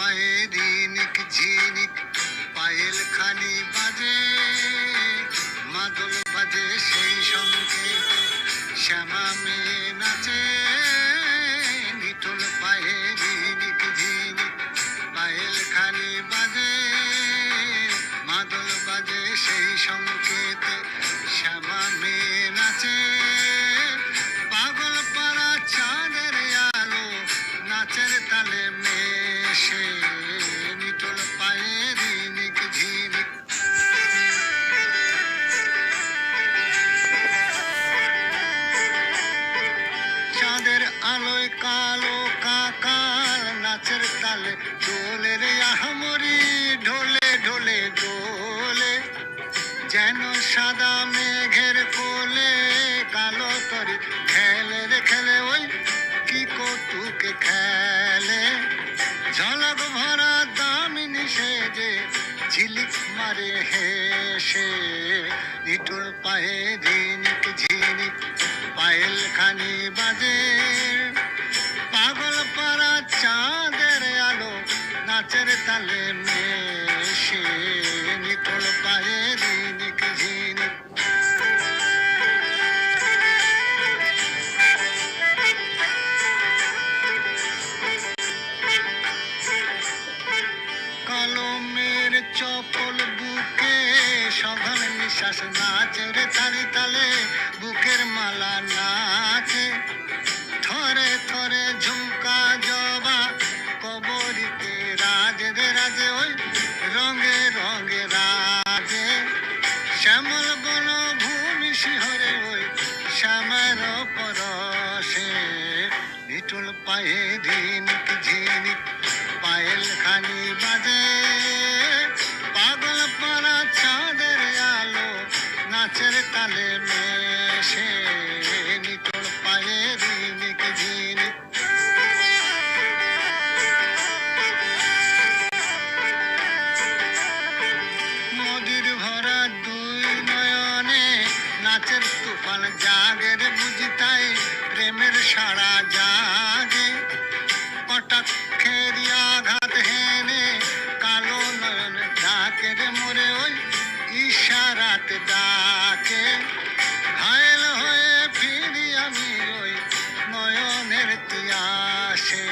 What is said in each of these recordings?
পায়ে রিনিক ঝিনিক পায়েল খানি বাজে, মাদল বাজে সেই সঙ্গে। শ্যামা মেয়ে নাচে নিটল পায়ে রিনিক ঝিনিক পায়েল খানি বাজে, মাদল বাজে সেই সংকেতে শ্যামা মেয়ে নাচে কালো কাকাল নাচের তালে দোলে রে আহমরি, ঢোলে ঢোলে দোলে যেন সাদা মেঘের কোলে কালো তরি খেলে রে, খেলে ওই কি কৌতুকে খেলে। ঝলক ভরা দামিনী সেজে ঝিলিক মারে হেসে নিটুল পায়ে ঝিনিক ঝিনিক পায়েল খানি বাজে। নাচের তালে মেশে নিটুল পায়ে ঝিনিক ঝিনিক কলমের চপল বুকে সঘন নিঃশ্বাস নাচে রে তালি তালে। বন ভূমি শিহরে ওই শ্যামার পরশে। নিটুল পায়ে ঝিনিক ঝিনিক পায়েল খানি বাজে। পাগল পরা চাঁদের আলো নাচের তালে মেশে। নাচের তুফান জাগের বুঝি তাই প্রেমের সারা জাগে। কটাক্ষের আঘাত হেনে কালো নয়ন ডাকে রে ওই ইশারাত ডাকে। ঘায়ল হয়ে ফিরি আমি ওই নয়নের তিয়াসে।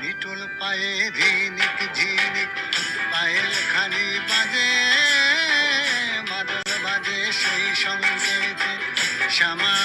নিটুল পায়ে ঝিনিক ঝিনিক পায়েল খানি বাজে। মাদল